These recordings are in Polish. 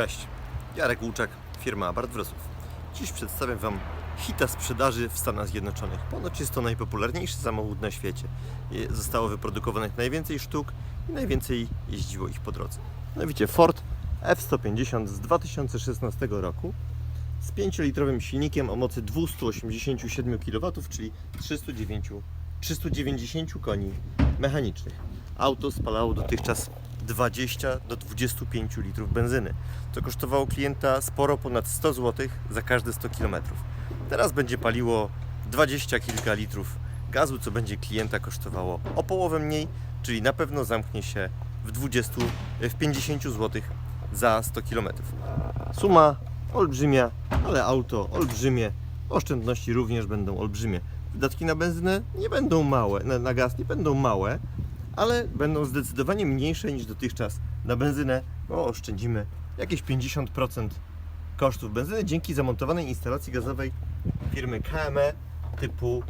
Cześć, Jarek Łuczak, firma Abart Wrocław. Dziś przedstawiam Wam hita sprzedaży w Stanach Zjednoczonych. Ponoć jest to najpopularniejszy samochód na świecie. Zostało wyprodukowanych najwięcej sztuk i najwięcej jeździło ich po drodze. Mianowicie Ford F-150 z 2016 roku z 5-litrowym silnikiem o mocy 287 kW, czyli 309, 390 koni mechanicznych. Auto spalało dotychczas 20 do 25 litrów benzyny, co kosztowało klienta sporo ponad 100 zł za każde 100 km. Teraz będzie paliło 20 kilka litrów gazu, co będzie klienta kosztowało o połowę mniej, czyli na pewno zamknie się w 20, w 50 zł za 100 km. Suma olbrzymia, ale auto olbrzymie, oszczędności również będą olbrzymie. Wydatki na benzynę nie będą małe, na gaz nie będą małe, ale będą zdecydowanie mniejsze niż dotychczas na benzynę, bo oszczędzimy jakieś 50% kosztów benzyny dzięki zamontowanej instalacji gazowej firmy KME typu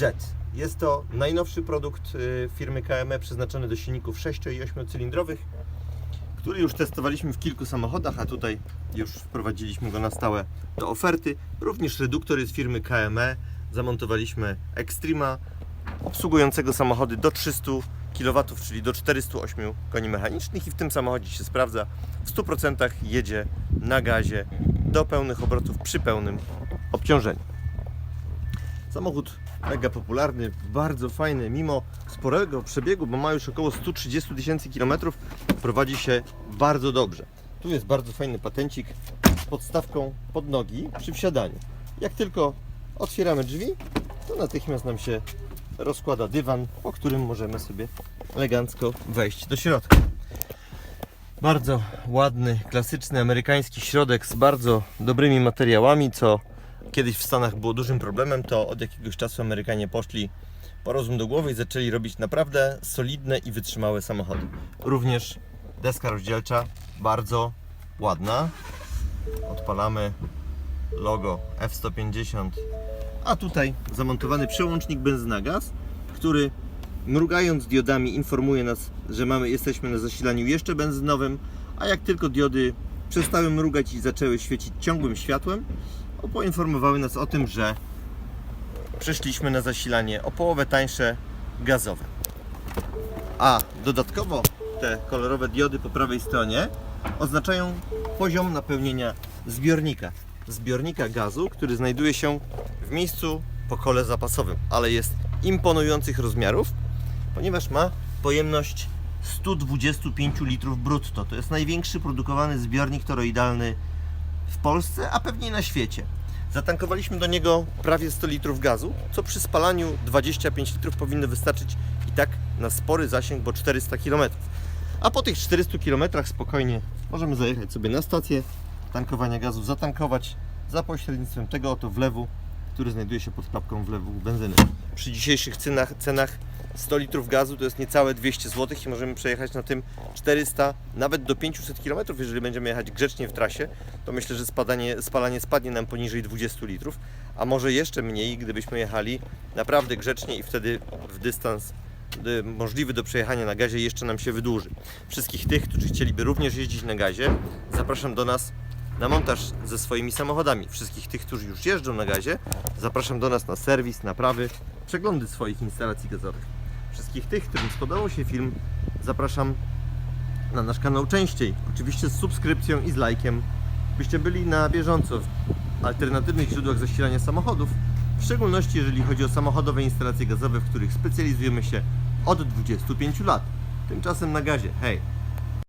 Jet. Jest to najnowszy produkt y, firmy KME przeznaczony do silników 6 i 8 cylindrowych, który już testowaliśmy w kilku samochodach, a tutaj już wprowadziliśmy go na stałe do oferty. Również reduktor z firmy KME. Zamontowaliśmy Extrema, obsługującego samochody do 300 kW, czyli do 408 koni mechanicznych i w tym samochodzie się sprawdza. W 100% jedzie na gazie do pełnych obrotów przy pełnym obciążeniu. Samochód mega popularny, bardzo fajny, mimo sporego przebiegu, bo ma już około 130 tysięcy kilometrów, prowadzi się bardzo dobrze. Tu jest bardzo fajny patencik z podstawką pod nogi przy wsiadaniu. Jak tylko otwieramy drzwi, to natychmiast nam się rozkłada dywan, po którym możemy sobie elegancko wejść do środka. Bardzo ładny, klasyczny amerykański środek z bardzo dobrymi materiałami, co kiedyś w Stanach było dużym problemem, to od jakiegoś czasu Amerykanie poszli po rozum do głowy i zaczęli robić naprawdę solidne i wytrzymałe samochody. Również deska rozdzielcza, bardzo ładna. Odpalamy logo F150, a tutaj zamontowany przełącznik benzyna-gaz, który mrugając diodami informuje nas, że mamy, jesteśmy na zasilaniu jeszcze benzynowym, a jak tylko diody przestały mrugać i zaczęły świecić ciągłym światłem, poinformowały nas o tym, że przeszliśmy na zasilanie o połowę tańsze gazowe. A dodatkowo te kolorowe diody po prawej stronie oznaczają poziom napełnienia zbiornika. Zbiornika gazu, który znajduje się w miejscu po kole zapasowym, ale jest imponujących rozmiarów, ponieważ ma pojemność 125 litrów brutto. To jest największy produkowany zbiornik toroidalny w Polsce, a pewnie na świecie. Zatankowaliśmy do niego prawie 100 litrów gazu, co przy spalaniu 25 litrów powinno wystarczyć i tak na spory zasięg, bo 400 km. A po tych 400 km spokojnie możemy zajechać sobie na stację tankowania gazu, zatankować za pośrednictwem tego oto wlewu, który znajduje się pod klapką wlewu benzyny. Przy dzisiejszych cenach, cenach 100 litrów gazu to jest niecałe 200 zł i możemy przejechać na tym 400, nawet do 500 km, jeżeli będziemy jechać grzecznie w trasie, to myślę, że spadanie, spalanie spadnie nam poniżej 20 litrów, a może jeszcze mniej, gdybyśmy jechali naprawdę grzecznie i wtedy w dystans y, możliwy do przejechania na gazie jeszcze nam się wydłuży. Wszystkich tych, którzy chcieliby również jeździć na gazie, zapraszam do nas na montaż ze swoimi samochodami. Wszystkich tych, którzy już jeżdżą na gazie, zapraszam do nas na serwis, naprawy, przeglądy swoich instalacji gazowych. Wszystkich tych, którym spodobał się film, zapraszam na nasz kanał częściej. Oczywiście z subskrypcją i z lajkiem, byście byli na bieżąco w alternatywnych źródłach zasilania samochodów, w szczególności jeżeli chodzi o samochodowe instalacje gazowe, w których specjalizujemy się od 25 lat. Tymczasem na gazie. Hej!